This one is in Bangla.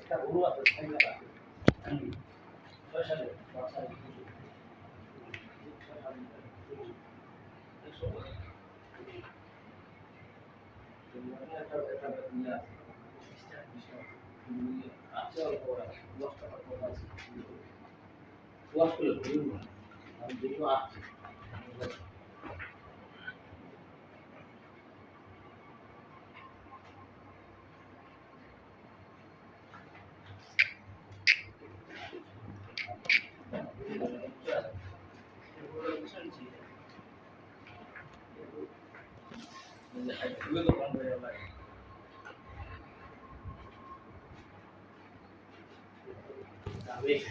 একটা গরু আছে সাইকেল আছে I feel one way or like. Away.